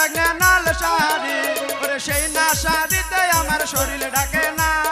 ভাগ্নে নাল সারি ওরে সেই না আমার শরীর ডাকে না।